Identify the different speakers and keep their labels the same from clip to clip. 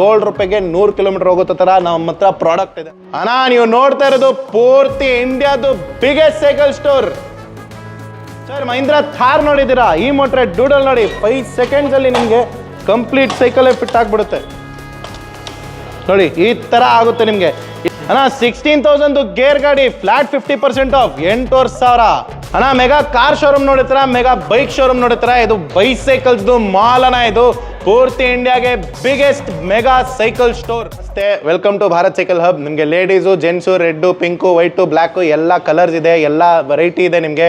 Speaker 1: ಏಳು ರೂಪಾಯಿಗೆ ನೂರು ಕಿಲೋಮೀಟರ್ ಹೋಗೋ ತರ ನಮ್ಮ ಹತ್ರ ಪ್ರಾಡಕ್ಟ್ ಇದೆ. ಅಣ್ಣ, ನೀವು ನೋಡ್ತಾ ಇರೋದು ಪೂರ್ತಿ ಇಂಡಿಯಾದು biggest cycle store sir, Mahindra Thar ನೋಡಿದ್ದೀರಾ? ಈ ಮೋಟ್ರೆ ಡೂಡಲ್ ನೋಡಿ ಫೈವ್ ಸೆಕೆಂಡ್ಸ್ ಅಲ್ಲಿ ನಿಮಗೆ ಕಂಪ್ಲೀಟ್ ಸೈಕಲ್ ಫಿಟ್ ಆಗ್ಬಿಡುತ್ತೆ. ನೋಡಿ, ಈ ತರ ಆಗುತ್ತೆ ನಿಮಗೆ. ಅಣ್ಣ ಸಿಕ್ಸ್ಟೀನ್ ತೌಸಂಡ್ ಗೇರ್ ಗಾಡಿ ಫ್ಲಾಟ್ ಫಿಫ್ಟಿ ಪರ್ಸೆಂಟ್ ಆಫ್ ಎಂಟೂವರೆ ಸಾವಿರ. ಅಣ್ಣ ಮೆಗಾ ಕಾರ್ ಶೋರೂಮ್ ನೋಡಿತ್ರ ಮೆಗಾ ಬೈಕ್ ಶೋರೂಮ್ ನೋಡಿತ್ರ ಇದು ಬೈಸೈಕಲ್ಸ್ದು ಮಾಲ್ ಅಣ್ಣ ಇದು. ಪೂರ್ತಿ ಇಂಡಿಯಾಗೆ ಬಿಗ್ಗೆಸ್ಟ್ ಮೆಗಾ ಸೈಕಲ್ ಸ್ಟೋರ್ ಅಷ್ಟೇ. Welcome to Bharat cycle hub ನಿಮಗೆ ladies gents red pink white black ಎಲ್ಲ ಕಲರ್ಸ್ ಇದೆ, ಎಲ್ಲ ವೆರೈಟಿ ಇದೆ ನಿಮಗೆ.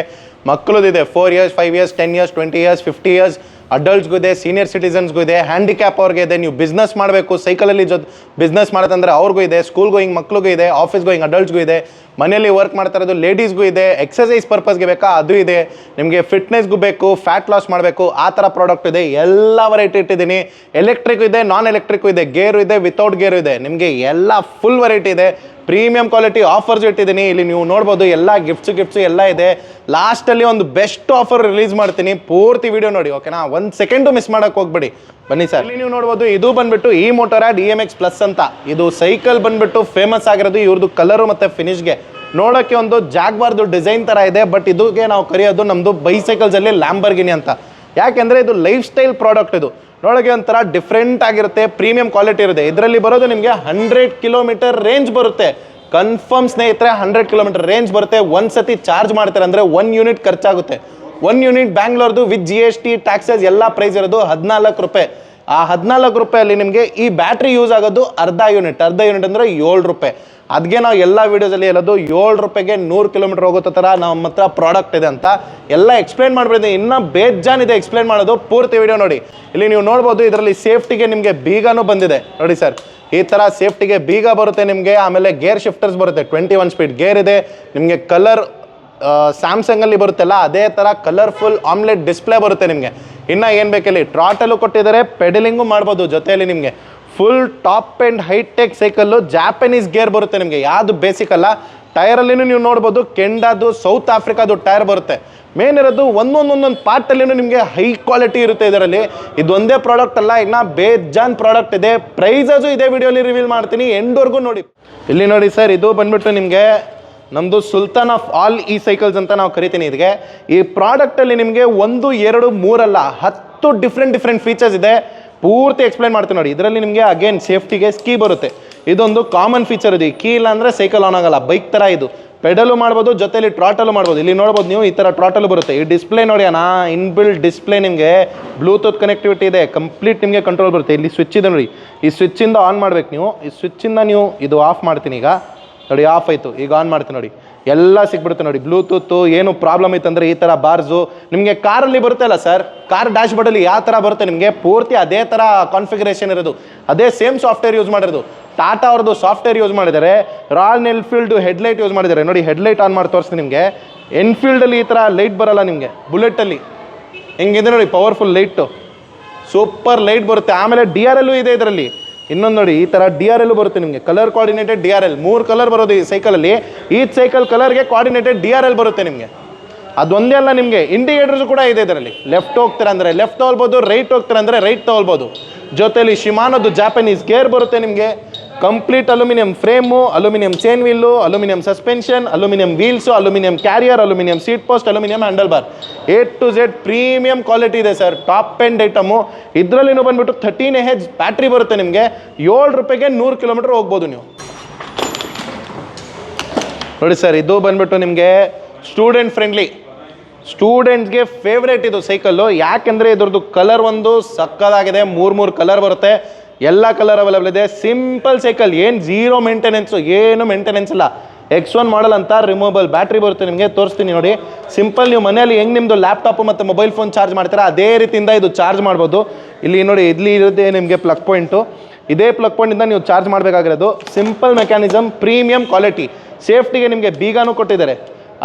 Speaker 1: ಮಕ್ಕಳದಿದೆ four years five years ten years twenty years fifty years ಅಡಲ್ಟ್ಸ್ಗೂ ಇದೆ ಸೀನಿಯರ್ ಸಿಟಿಸನ್ಸ್ಗೂ ಇದೆ ಹ್ಯಾಂಡಿಕ್ಯಾಪ್ ಅವ್ರಿಗೆ ಇದೆ, ನೀವು ಬಿಸ್ನೆಸ್ ಮಾಡಬೇಕು ಸೈಕಲಲ್ಲಿ ಜೊತೆ ಬಿಸ್ನೆಸ್ ಮಾಡೋದಂದ್ರೆ ಅವ್ರಿಗೂ ಇದೆ ಸ್ಕೂಲ್ ಗೋಯಿಂಗ್ ಮಕ್ಳಿಗೂ ಇದೆ ಆಫೀಸ್ ಗೋಯಿಂಗ್ ಅಡಲ್ಟ್ಸ್ಗೂ ಇದೆ, ಮನೆಯಲ್ಲಿ ವರ್ಕ್ ಮಾಡ್ತಾ ಇರೋದು ಲೇಡೀಸ್ಗೂ ಇದೆ ಎಕ್ಸಸೈಸ್ ಪರ್ಪಸ್ಗೆ ಬೇಕಾ? ಅದು ಇದೆ. ನಿಮಗೆ ಫಿಟ್ನೆಸ್ಗೂ ಬೇಕು ಫ್ಯಾಟ್ ಲಾಸ್ ಮಾಡಬೇಕು, ಆ ಥರ ಪ್ರಾಡಕ್ಟ್ ಇದೆ. ಎಲ್ಲ ವೆರೈಟಿ ಇಟ್ಟಿದ್ದೀನಿ. ಎಲೆಕ್ಟ್ರಿಕ್ ಇದೆ ನಾನ್ ಎಲೆಕ್ಟ್ರಿಕ್ ಇದೆ ಗೇರು ಇದೆ ವಿತೌಟ್ ಗೇರು ಇದೆ. ನಿಮಗೆ ಎಲ್ಲ ಫುಲ್ ವೆರೈಟಿ ಇದೆ. ಪ್ರೀಮಿಯಂ ಕ್ವಾಲಿಟಿ ಆಫರ್ಸ್ ಇಟ್ಟಿದ್ದೀನಿ. ಇಲ್ಲಿ ನೀವು ನೋಡ್ಬೋದು ಎಲ್ಲ ಗಿಫ್ಟ್ಸ್ ಗಿಫ್ಟ್ಸ್ ಎಲ್ಲ ಇದೆ. ಲಾಸ್ಟಲ್ಲಿ ಒಂದು ಬೆಸ್ಟ್ ಆಫರ್ ರಿಲೀಸ್ ಮಾಡ್ತೀನಿ. ಪೂರ್ತಿ ವಿಡಿಯೋ ನೋಡಿ ಓಕೆನಾ ಒಂದು ಸೆಕೆಂಡು ಮಿಸ್ ಮಾಡೋಕ್ಕೆ ಹೋಗ್ಬೇಡಿ. ಬನ್ನಿ ಸರ್ ನೀವು ನೋಡ್ಬೋದು, ಇದು ಬಂದ್ಬಿಟ್ಟು ಈ motor D M X plus ಅಂತ. ಇದು ಸೈಕಲ್ ಬಂದ್ಬಿಟ್ಟು ಫೇಮಸ್ ಆಗಿರೋದು ಇವ್ರದ್ದು ಕಲರು ಮತ್ತು ಫಿನಿಶ್ಗೆ ನೋಡೋಕ್ಕೆ ಒಂದು ಜಾಗ್ವಾರ್ದು ಡಿಸೈನ್ ಥರ ಇದೆ ಬಟ್ ಇದಕ್ಕೆ ನಾವು ಕರೆಯೋದು ನಮ್ಮದು ಬೈಸೈಕಲ್ಸಲ್ಲಿ ಲ್ಯಾಂಬರ್ಗಿನಿ ಅಂತ. ಯಾಕೆಂದರೆ ಇದು ಲೈಫ್ ಸ್ಟೈಲ್ ಪ್ರಾಡಕ್ಟ್ ಇದು. ನೋಡೋಕೆ ಒಂಥರ ಡಿಫ್ರೆಂಟ್ ಆಗಿರುತ್ತೆ ಪ್ರೀಮಿಯಂ ಕ್ವಾಲಿಟಿ ಇರುತ್ತೆ. ಇದರಲ್ಲಿ ಬರೋದು ನಿಮಗೆ ಹಂಡ್ರೆಡ್ ಕಿಲೋಮೀಟರ್ ರೇಂಜ್ ಬರುತ್ತೆ. ಕನ್ಫರ್ಮ್ ಸ್ನೇಹಿತರೆ ಹಂಡ್ರೆಡ್ ಕಿಲೋಮೀಟರ್ ರೇಂಜ್ ಬರುತ್ತೆ. ಒಂದು ಸತಿ ಚಾರ್ಜ್ ಮಾಡ್ತಾರೆ ಅಂದರೆ ಒನ್ ಯೂನಿಟ್ ಖರ್ಚಾಗುತ್ತೆ. One unit ಬ್ಯಾಂಗ್ಳೂರ್ದು with G S T taxes ಎಲ್ಲ ಪ್ರೈಸ್ ಇರೋದು ಹದಿನಾಲ್ಕು ರೂಪಾಯಿ. ಆ ಹದಿನಾಲ್ಕು ರೂಪಾಯಲ್ಲಿ ನಿಮಗೆ ಈ ಬ್ಯಾಟ್ರಿ ಯೂಸ್ ಆಗೋದು ಅರ್ಧ ಯೂನಿಟ್ ಅರ್ಧ ಯೂನಿಟ್ ಅಂದರೆ ಏಳು ರೂಪಾಯಿ. ಅದಕ್ಕೆ ನಾವು ಎಲ್ಲ ವೀಡಿಯೋಸಲ್ಲಿ ಹೇಳೋದು, ಏಳು ರೂಪಾಯಿಗೆ ನೂರು ಕಿಲೋಮೀಟರ್ ಹೋಗೋ ಥರ ನಮ್ಮ ಹತ್ರ ಪ್ರಾಡಕ್ಟ್ ಇದೆ ಅಂತ ಎಲ್ಲ ಎಕ್ಸ್ಪ್ಲೈನ್ ಮಾಡ್ಬಿಡಿದೆ ಇನ್ನೂ ಬೇಜಾನಿದೆ ಎಕ್ಸ್ಪ್ಲೈನ್ ಮಾಡೋದು. ಪೂರ್ತಿ ವೀಡಿಯೋ ನೋಡಿ. ಇಲ್ಲಿ ನೀವು ನೋಡ್ಬೋದು, ಇದರಲ್ಲಿ ಸೇಫ್ಟಿಗೆ ನಿಮಗೆ ಬೀಗನೂ ಬಂದಿದೆ. ನೋಡಿ ಸರ್ ಈ ಥರ ಸೇಫ್ಟಿಗೆ ಬೀಗ ಬರುತ್ತೆ ನಿಮಗೆ, ಆಮೇಲೆ ಗೇರ್ ಶಿಫ್ಟರ್ಸ್ ಬರುತ್ತೆ. ಟ್ವೆಂಟಿ ಒನ್ ಸ್ಪೀಡ್ ಗೇರ್ ಇದೆ. ನಿಮಗೆ ಕಲರ್ ಸ್ಯಾಮ್ಸಂಗಲ್ಲಿ ಬರುತ್ತಲ್ಲ, ಅದೇ ಥರ ಕಲರ್ಫುಲ್ ಆಮ್ಲೆಟ್ ಡಿಸ್ಪ್ಲೇ ಬರುತ್ತೆ ನಿಮಗೆ. ಇನ್ನೂ ಏನು ಬೇಕಿಲ್ಲಿ ಟ್ರಾಟಲು ಕೊಟ್ಟಿದ್ದಾರೆ ಪೆಡಲಿಂಗು ಮಾಡ್ಬೋದು ಜೊತೆಯಲ್ಲಿ ನಿಮಗೆ. Full top and hi tech cycle Japanese gear ಬರುತ್ತೆ ನಿಮಗೆ. ಯಾವುದು ಬೇಸಿಕ್ ಅಲ್ಲ ಟೈರಲ್ಲಿನೂ ನೀವು ನೋಡ್ಬೋದು, ಕೆಂಡಾದು ಸೌತ್ ಆಫ್ರಿಕಾದು ಟೈರ್ ಬರುತ್ತೆ. ಮೇನ್ ಇರೋದು ಒಂದೊಂದೊಂದೊಂದು ಒಂದೊಂದು ಪಾರ್ಟಲ್ಲಿನೂ ನಿಮಗೆ ಹೈ ಕ್ವಾಲಿಟಿ ಇರುತ್ತೆ ಇದರಲ್ಲಿ. ಇದು ಒಂದೇ ಪ್ರಾಡಕ್ಟ್ ಅಲ್ಲ, ಇನ್ನು ಬೇಜಾನ್ ಪ್ರಾಡಕ್ಟ್ ಇದೆ. ಪ್ರೈಸಸು ಇದೇ ವಿಡಿಯೋಲಿ ರಿವೀಲ್ ಮಾಡ್ತೀನಿ ಎಂಡ್ವರೆಗೂ ನೋಡಿ. ಇಲ್ಲಿ ನೋಡಿ ಸರ್ ಇದು ಬಂದ್ಬಿಟ್ಟು ನಿಮಗೆ ನಮ್ಮದು ಸುಲ್ತಾನ್ ಆಫ್ ಆಲ್ ಈ ಸೈಕಲ್ಸ್ ಅಂತ ನಾವು ಕರಿತೀನಿ ಇದಕ್ಕೆ ಈ ಪ್ರಾಡಕ್ಟಲ್ಲಿ ನಿಮಗೆ ಒಂದು, ಎರಡು, ಮೂರಲ್ಲ, ಹತ್ತು ಡಿಫ್ರೆಂಟ್ ಡಿಫ್ರೆಂಟ್ ಫೀಚರ್ಸ್ ಇದೆ. ಪೂರ್ತಿ ಎಕ್ಸ್ಪ್ಲೈನ್ ಮಾಡ್ತೀನಿ ನೋಡಿ. ಇದರಲ್ಲಿ ನಿಮಗೆ ಅಗೇನ್ ಸೇಫ್ಟಿಗೆ ಸ್ಕೀ ಬರುತ್ತೆ. ಇದೊಂದು ಕಾಮನ್ ಫೀಚರ್ ಇದು. ಕೀ ಇಲ್ಲ ಅಂದರೆ ಸೈಕಲ್ ಆನ್ ಆಗಲ್ಲ. ಬೈಕ್ ಥರ ಇದು. ಪೆಡಲು ಮಾಡ್ಬೋದು, ಜೊತೆಲಿ ಟ್ರಾಟಲು ಮಾಡ್ಬೋದು. ಇಲ್ಲಿ ನೋಡ್ಬೋದು ನೀವು ಈ ಥರ ಟ್ರಾಟಲು ಬರುತ್ತೆ. ಈ ಡಿಸ್ಪ್ಲೇ ನೋಡಿ ಅಣ್ಣ ಇನ್ಬಿಲ್ಡ್ ಡಿಸ್ಪ್ಲೇ ನಿಮಗೆ ಬ್ಲೂಟೂತ್ ಕನೆಕ್ಟಿವಿಟಿ ಇದೆ. ಕಂಪ್ಲೀಟ್ ನಿಮಗೆ ಕಂಟ್ರೋಲ್ ಬರುತ್ತೆ. ಇಲ್ಲಿ ಸ್ವಿಚ್ ಇದೆ ನೋಡಿ. ಈ ಸ್ವಿಚ್ಚಿಂದ ಆನ್ ಮಾಡ್ಬೇಕು ನೀವು. ಈ ಸ್ವಿಚ್ಚಿಂದ ನೀವು ಇದು ಆಫ್ ಮಾಡ್ತೀನಿ ಈಗ. ನೋಡಿ ಆಫ್ ಆಯಿತು. ಈಗ ಆನ್ ಮಾಡ್ತೀನಿ ನೋಡಿ. ಎಲ್ಲ ಸಿಕ್ಬಿಡುತ್ತೆ ನೋಡಿ ಬ್ಲೂಟೂತು ಏನು ಪ್ರಾಬ್ಲಮ್ ಇತ್ತಂದರೆ ಈ ಥರ ಬಾರ್ಸು ನಿಮಗೆ ಕಾರಲ್ಲಿ ಬರುತ್ತಲ್ಲ ಸರ್ ಕಾರ್ ಡ್ಯಾಶ್ ಬೋರ್ಡಲ್ಲಿ ಯಾವ ಥರ ಬರುತ್ತೆ? ನಿಮಗೆ ಪೂರ್ತಿ ಅದೇ ಥರ ಕಾನ್ಫಿಗರೇಷನ್ ಇರೋದು. ಅದೇ ಸೇಮ್ ಸಾಫ್ಟ್ವೇರ್ ಯೂಸ್ ಮಾಡಿರೋದು. ಟಾಟಾ ಅವ್ರದ್ದು ಸಾಫ್ಟ್ವೇರ್ ಯೂಸ್ ಮಾಡಿದ್ದಾರೆ. ರಾಯಲ್ ಎನ್ಫೀಲ್ಡು ಹೆಡ್ಲೈಟ್ ಯೂಸ್ ಮಾಡಿದ್ದಾರೆ. ನೋಡಿ ಹೆಡ್ಲೈಟ್ ಆನ್ ಮಾಡಿ ತೋರಿಸ್ತೀನಿ ನಿಮಗೆ. ಎನ್ಫೀಲ್ಡಲ್ಲಿ ಈ ಥರ ಲೈಟ್ ಬರಲ್ಲ ನಿಮಗೆ ಬುಲೆಟಲ್ಲಿ ಹೆಂಗಿದೆ ನೋಡಿ ಪವರ್ಫುಲ್ ಲೈಟು ಸೂಪರ್ ಲೈಟ್ ಬರುತ್ತೆ. ಆಮೇಲೆ ಡಿ ಆರ್ ಎಲ್ಲು ಇದೆ ಇದರಲ್ಲಿ. ಇನ್ನೊಂದು ನೋಡಿ ಈ ಥರ ಡಿ ಆರ್ ಎಲ್ ಬರುತ್ತೆ ನಿಮಗೆ. Colour coordinated D R L ಮೂರು ಕಲರ್ ಬರೋದು ಈ ಸೈಕಲಲ್ಲಿ ಈ ಸೈಕಲ್ ಕಲರ್ಗೆ ಕೋಆರ್ಡಿನೇಟೆಡ್ ಡಿ ಆರ್ ಎಲ್ ಬರುತ್ತೆ ನಿಮಗೆ. ಅದೊಂದೇ ಅಲ್ಲ ನಿಮಗೆ. ಇಂಡಿಕೇಟರ್ಸ್ ಕೂಡ ಇದೆ ಇದರಲ್ಲಿ. ಲೆಫ್ಟ್ ಹೋಗ್ತೀರ ಅಂದರೆ ಲೆಫ್ಟ್ ತೊಗೊಳ್ಬೋದು ರೈಟ್ ಹೋಗ್ತಾರೆ ಅಂದರೆ ರೈಟ್ ತೊಗೊಳ್ಬೋದು. ಜೊತೆಯಲ್ಲಿ ಶಿಮಾನದ್ದು ಜಾಪನೀಸ್ ಗೇರ್ ಬರುತ್ತೆ ನಿಮಗೆ. Complete aluminium frame aluminium chain wheel aluminium suspension aluminium wheels aluminium carrier aluminium seat post aluminium handlebar A to Z premium quality ಇದೆ ಸರ್ ಟಾಪ್ ಎಂಡ್ ಐಟಮು ಇದರಲ್ಲಿನೂ ಬಂದ್ಬಿಟ್ಟು thirteen A H battery ಬರುತ್ತೆ ನಿಮಗೆ. ಏಳು ರೂಪಾಯಿಗೆ ನೂರು ಕಿಲೋಮೀಟರ್ ಹೋಗ್ಬೋದು ನೀವು. ನೋಡಿ ಸರ್ ಇದು ಬಂದ್ಬಿಟ್ಟು ನಿಮಗೆ ಸ್ಟೂಡೆಂಟ್ ಫ್ರೆಂಡ್ಲಿ ಸ್ಟೂಡೆಂಟ್ಸ್ಗೆ ಫೇವ್ರೇಟ್ ಇದು ಸೈಕಲ್ಲು ಯಾಕೆಂದರೆ ಇದ್ರದ್ದು ಕಲರ್ ಒಂದು ಸಕ್ಕದಾಗಿದೆ. ಮೂರು ಮೂರು ಕಲರ್ ಬರುತ್ತೆ. ಎಲ್ಲ ಕಲರ್ ಅವೈಲೇಬಲ್ ಇದೆ. ಸಿಂಪಲ್ ಸೈಕಲ್ ಏನು ಜೀರೋ ಮೇಂಟೆನೆನ್ಸು ಏನು ಮೇಂಟೆನೆನ್ಸ್ ಇಲ್ಲ. ಎಕ್ಸ್ ಒನ್ ಮಾಡಲ್ ಅಂತ ರಿಮೂವಬಲ್ ಬ್ಯಾಟ್ರಿ ಬರುತ್ತೆ ನಿಮಗೆ, ತೋರಿಸ್ತೀನಿ ನೋಡಿ. ಸಿಂಪಲ್ ನೀವು ಮನೆಯಲ್ಲಿ ಹೆಂಗೆ ನಿಮ್ಮದು ಲ್ಯಾಪ್ಟಾಪ್ ಮತ್ತು ಮೊಬೈಲ್ ಫೋನ್ ಚಾರ್ಜ್ ಮಾಡ್ತೀರಾ, ಅದೇ ರೀತಿಯಿಂದ ಇದು ಚಾರ್ಜ್ ಮಾಡ್ಬೋದು. ಇಲ್ಲಿ ನೋಡಿ, ಇಲ್ಲಿ ಇರುತ್ತೆ ನಿಮಗೆ ಪ್ಲಗ್ ಪಾಯಿಂಟು ಇದೇ ಪ್ಲಗ್ ಪಾಯಿಂಟಿಂದ ನೀವು ಚಾರ್ಜ್ ಮಾಡಬೇಕಾಗಿರೋದು. ಸಿಂಪಲ್ ಮೆಕ್ಯಾನಿಸಮ್ ಪ್ರೀಮಿಯಂ ಕ್ವಾಲಿಟಿ ಸೇಫ್ಟಿಗೆ ನಿಮಗೆ ಬೀಗಾನು ಕೊಟ್ಟಿದ್ದಾರೆ.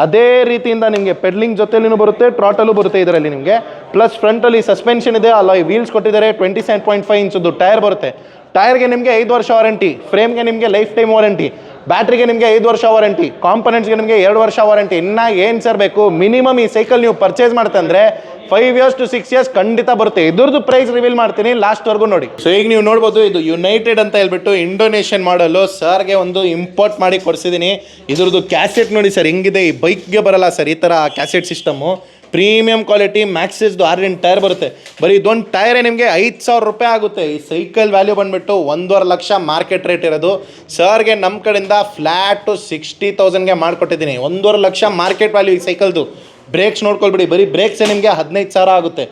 Speaker 1: ಅದೇ ರೀತಿಯಿಂದ ನಿಮಗೆ ಪೆಡ್ಲಿಂಗ್ ಜೊತೆಲಿನೂ ಬರುತ್ತೆ ಟ್ರಾಟಲ್ಲೂ ಬರುತ್ತೆ ಇದರಲ್ಲಿ ನಿಮಗೆ. ಪ್ಲಸ್ ಫ್ರಂಟಲ್ಲಿ ಸಸ್ಪೆನ್ಷನ್ ಇದೆ, ಅಲ್ಲ ವೀಲ್ಸ್ ಕೊಟ್ಟಿದ್ದಾರೆ ಟ್ವೆಂಟಿ ಸೆವೆನ್ ಪಾಯಿಂಟ್ ಫೈವ್ ಇಂಚದ್ದು ಟೈರ್ ಬರುತ್ತೆ. ಟೈರ್ಗೆ ನಿಮಗೆ ಐದು ವರ್ಷ ವಾರಂಟಿ ಫ್ರೇಮ್ಗೆ ನಿಮಗೆ ಲೈಫ್ ಟೈಮ್ ವಾರಂಟಿ ಬ್ಯಾಟ್ರಿಗೆ ನಿಮಗೆ ಐದು ವರ್ಷ ವಾರಂಟಿ ಕಾಂಪೊನೆಂಟ್ಸ್ಗೆ ನಿಮಗೆ ಎರಡು ವರ್ಷ ವಾರಂಟಿ, ಇನ್ನ ಏನು ಸರ್ ಬೇಕು? ಮಿನಿಮಮ್ ಈ ಸೈಕಲ್ ನೀವು purchase ಮಾಡ್ತಂದ್ರೆ five years to six years ಖಂಡಿತ ಬರುತ್ತೆ. ಇದ್ರದ್ದು ಪ್ರೈಸ್ ರಿವೀಲ್ ಮಾಡ್ತೀನಿ ಲಾಸ್ಟ್ವರೆಗೂ ನೋಡಿ. ಸೊ ಈಗ ನೀವು ನೋಡ್ಬೋದು, ಇದು ಯುನೈಟೆಡ್ ಅಂತ ಹೇಳ್ಬಿಟ್ಟು ಇಂಡೋನೇಷಿಯನ್ ಮಾಡಲು ಸರ್ಗೆ ಒಂದು ಇಂಪೋರ್ಟ್ ಮಾಡಿ ಕೊಡಿಸಿದ್ದೀನಿ ಇದ್ರದ್ದು ಕ್ಯಾಸೆಟ್ ನೋಡಿ ಸರ್ ಹೆಂಗಿದೆ, ಈ ಬೈಕ್ಗೆ ಬರಲ್ಲ ಸರ್ ಈ ಥರ ಕ್ಯಾಸೆಟ್ ಸಿಸ್ಟಮು ಪ್ರೀಮಿಯಂ ಕ್ವಾಲಿಟಿ ಮ್ಯಾಕ್ಸಿಸ್ದು ಆರಿನ ಟೈರ್ ಬರುತ್ತೆ. ಬರೀ ಇದೊಂದು ಟೈರೇ ನಿಮಗೆ ಐದು ಸಾವಿರ ರೂಪಾಯಿ ಆಗುತ್ತೆ. ಈ ಸೈಕಲ್ ವ್ಯಾಲ್ಯೂ ಬಂದುಬಿಟ್ಟು ಒಂದೂವರೆ ಲಕ್ಷ ಮಾರ್ಕೆಟ್ ರೇಟ್ ಇರೋದು. ಸರ್ಗೆ ನಮ್ಮ ಕಡೆಯಿಂದ ಫ್ಲ್ಯಾಟು ಸಿಕ್ಸ್ಟಿ ತೌಸಂಡ್ಗೆ ಮಾಡಿಕೊಟ್ಟಿದ್ದೀನಿ. ಒಂದೂವರೆ ಲಕ್ಷ ಮಾರ್ಕೆಟ್ ವ್ಯಾಲ್ಯೂ ಈ ಸೈಕಲ್ದು. ಬ್ರೇಕ್ಸ್ ನೋಡ್ಕೊಳ್ಬಿಡಿ. ಬರೀ ಬ್ರೇಕ್ಸೇ ನಿಮಗೆ ಹದಿನೈದು ಸಾವಿರ ಆಗುತ್ತೆ.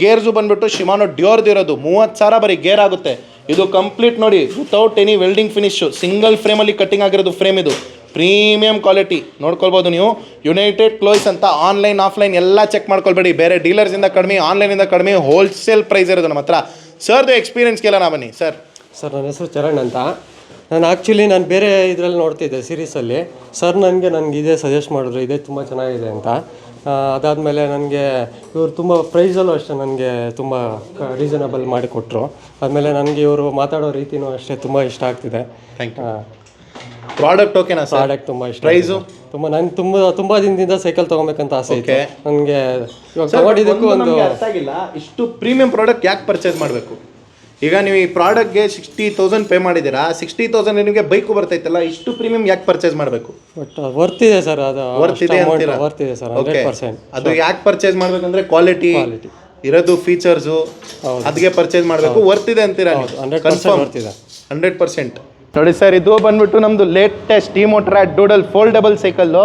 Speaker 1: ಗೇರ್ಸು ಬಂದುಬಿಟ್ಟು ಶಿಮಾನೋ ಡ್ಯೋರ್ದು ಇರೋದು. ಮೂವತ್ತು ಸಾವಿರ ಬರೀ ಗೇರ್ ಆಗುತ್ತೆ. ಇದು ಕಂಪ್ಲೀಟ್ ನೋಡಿ without any welding finish single ಫ್ರೇಮಲ್ಲಿ cutting ಆಗಿರೋದು ಫ್ರೇಮ್ ಇದು. ಪ್ರೀಮಿಯಂ ಕ್ವಾಲಿಟಿ ನೋಡ್ಕೊಳ್ಬೋದು ನೀವು. ಯುನೈಟೆಡ್ ಕ್ಲೋಯ್ಸ್ ಅಂತ ಆನ್ಲೈನ್ ಆಫ್ಲೈನ್ ಎಲ್ಲ ಚೆಕ್ ಮಾಡ್ಕೊಳ್ಬೇಡಿ. ಬೇರೆ ಡೀಲರ್ಸಿಂದ ಕಡಿಮೆ ಆನ್ಲೈನಿಂದ ಕಡಿಮೆ ಹೋಲ್ಸೇಲ್ ಪ್ರೈಸ್ ಇರೋದು ನಮ್ಮ ಹತ್ರ. ಸರ್ದು ಎಕ್ಸ್ಪೀರಿಯನ್ಸ್ ಕೇಳೋಣ ಬನ್ನಿ ಸರ್
Speaker 2: ಸರ್ ನನ್ನ ಹೆಸರು ಚರಣ್ ಅಂತ. ನಾನು ಆ್ಯಕ್ಚುಲಿ ನಾನು ಬೇರೆ ಇದರಲ್ಲಿ ನೋಡ್ತಿದ್ದೆ ಸೀರೀಸಲ್ಲಿ ಸರ್ ನನಗೆ ನನಗೆ ಇದೇ ಸಜೆಸ್ಟ್ ಮಾಡಿದ್ರು. ಇದೇ ತುಂಬ ಚೆನ್ನಾಗಿದೆ ಅಂತ. ಅದಾದಮೇಲೆ ನನಗೆ ಇವರು ತುಂಬ ಪ್ರೈಸಲ್ಲೂ ಅಷ್ಟೇ ನನಗೆ ತುಂಬ ರೀಸನಬಲ್ ಮಾಡಿಕೊಟ್ರು. ಆದಮೇಲೆ ನನಗೆ ಇವರು ಮಾತಾಡೋ ರೀತಿನೂ ಅಷ್ಟೇ ತುಂಬ ಇಷ್ಟ ಆಗ್ತಿದೆ.
Speaker 1: ಥ್ಯಾಂಕ್ ಯು ಪ್ರಾಡಕ್ಟ್ ಓಕೆನಾ ಸರ್
Speaker 2: ಪ್ರಾಡಕ್ಟ್ ತುಂಬಾ ಇಷ್ಟ
Speaker 1: ಪ್ರೈಸು
Speaker 2: ತುಂಬಾ ನಂಗೆ ತುಂಬಾ ತುಂಬಾ ದಿನದಿಂದ ಸೈಕಲ್ ತಗೋಬೇಕಂತ ಆಸೆ ಇತ್ತು. ನನಗೆ ಇವಾಗ ತಗೊಂಡಿದ್ದಕ್ಕೂ ಒಂದು
Speaker 1: ಅರ್ಥ ಆಗಿಲ್ಲ. ಇಷ್ಟು ಪ್ರೀಮಿಯಂ ಪ್ರಾಡಕ್ಟ್ ಯಾಕೆ ಪರ್ಚೇಸ್ ಮಾಡಬೇಕು? ಈಗ ನೀವು ಈ ಪ್ರಾಡಕ್ಟ್ಗೆ ಸಿಕ್ಸ್ಟಿ ತೌಸಂಡ್ ಪೇ ಮಾಡಿದ್ದೀರಾ? ಸಿಕ್ಸ್ಟಿ ತೌಸಂಡ್ ನಿಮಗೆ ಬೈಕು ಬರ್ತೈತಲ್ಲ ಇಷ್ಟು ಪ್ರೀಮಿಯಂ ಯಾಕೆ ಪರ್ಚೇಸ್ ಮಾಡಬೇಕು?
Speaker 2: ಬಟ್ ಇದೆ ಸರ್ ಅದು
Speaker 1: ವರ್ತ್ ಇದೆ ಅಂತೀರಾ?
Speaker 2: ಇದೆ ಸರ್
Speaker 1: ಓಕೆ
Speaker 2: ಹಂಡ್ರೆಡ್ ಪರ್ಸೆಂಟ್
Speaker 1: ಅದು ಯಾಕೆ ಪರ್ಚೇಸ್ ಮಾಡ್ಬೇಕಂದ್ರೆ ಕ್ವಾಲಿಟಿ. ಇರೋದು ಫೀಚರ್ಸು. ಅದಕ್ಕೆ ಪರ್ಚೇಸ್ ಮಾಡಬೇಕು. ವರ್ತ್ ಇದೆ ಅಂತೀರಾ
Speaker 2: ಹಂಡ್ರೆಡ್ ಪರ್ಸೆಂಟ್ ಇದೆ.
Speaker 1: ಹಂಡ್ರೆಡ್ ಪರ್ಸೆಂಟ್ ನೋಡಿ ಸರ್, ಇದು ಬಂದ್ಬಿಟ್ಟು ನಮ್ಮದು ಲೇಟೆಸ್ಟ್ ಈ at doodle foldable cycle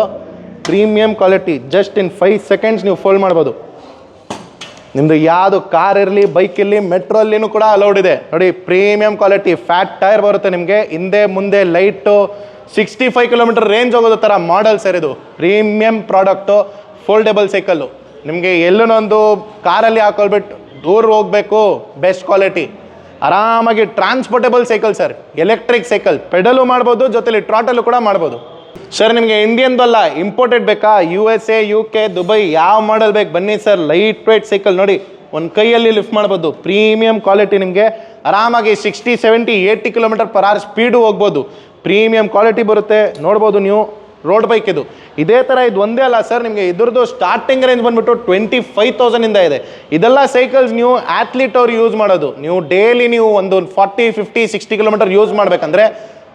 Speaker 1: premium quality just in five seconds ನೀವು ಫೋಲ್ಡ್ ಮಾಡ್ಬೋದು. ನಿಮ್ಮದು ಯಾವುದು ಕಾರ್ ಇರಲಿ ಬೈಕ್ ಇರಲಿ ಮೆಟ್ರೋಲ್ಲಿನೂ ಕೂಡ ಅಲೌಡ್ ಇದೆ. ನೋಡಿ ಪ್ರೀಮಿಯಂ ಕ್ವಾಲಿಟಿ ಫ್ಯಾಟ್ ಟೈರ್ ಬರುತ್ತೆ ನಿಮಗೆ. ಹಿಂದೆ, ಮುಂದೆ light sixty five kilometre range ಹೋಗೋದು ಥರ ಮಾಡಲ್ ಸರ್ ಇದು. ಪ್ರೀಮಿಯಂ ಪ್ರಾಡಕ್ಟು ಫೋಲ್ಡೆಬಲ್ ಸೈಕಲ್ಲು ನಿಮಗೆ ಎಲ್ಲನೊಂದು ಕಾರಲ್ಲಿ ಹಾಕೊಳ್ಬಿಟ್ಟು ದೂರ ಹೋಗಬೇಕು ಬೆಸ್ಟ್ ಕ್ವಾಲಿಟಿ ಆರಾಮಾಗಿ transportable cycle sir electric cycle pedal ಮಾಡ್ಬೋದು, ಜೊತೆಲಿ ಟ್ರಾಟಲು ಕೂಡ ಮಾಡ್ಬೋದು. ಸರ್ ನಿಮಗೆ ಇಂಡಿಯನ್ದಲ್ಲ ಇಂಪೋರ್ಟೆಡ್ ಬೇಕಾ? U S A U K Dubai ಯಾವ ಮಾಡಲ್ ಬೇಕು? ಬನ್ನಿ ಸರ್ ಲೈಟ್ ವೇಟ್ ಸೈಕಲ್ ನೋಡಿ. ಒಂದು ಕೈಯಲ್ಲಿ ಲಿಫ್ಟ್ ಮಾಡ್ಬೋದು. ಪ್ರೀಮಿಯಂ ಕ್ವಾಲಿಟಿ ನಿಮಗೆ. ಆರಾಮಾಗಿ sixty seventy eighty kilometre per hour speed ಹೋಗ್ಬೋದು. ಪ್ರೀಮಿಯಂ ಕ್ವಾಲಿಟಿ ಬರುತ್ತೆ. ನೋಡ್ಬೋದು ನೀವು. ರೋಡ್ ಬೈಕ್ ಇದು. ಇದೇ ಥರ ಇದು ಒಂದೇ ಅಲ್ಲ ಸರ್, ನಿಮಗೆ ಇದ್ರದ್ದು ಸ್ಟಾರ್ಟಿಂಗ್ ರೇಂಜ್ ಬಂದ್ಬಿಟ್ಟು ಟ್ವೆಂಟಿ ಫೈವ್ ತೌಸಂಡಿಂದ ಇದೆ. ಇದೆಲ್ಲ ಸೈಕಲ್ಸ್ ನೀವು ಆ್ಯತ್ಲೀಟ್ ಅವ್ರು ಯೂಸ್ ಮಾಡೋದು. ನೀವು ಡೈಲಿ ನೀವು ಒಂದು forty fifty sixty kilometre use ಮಾಡಬೇಕಂದ್ರೆ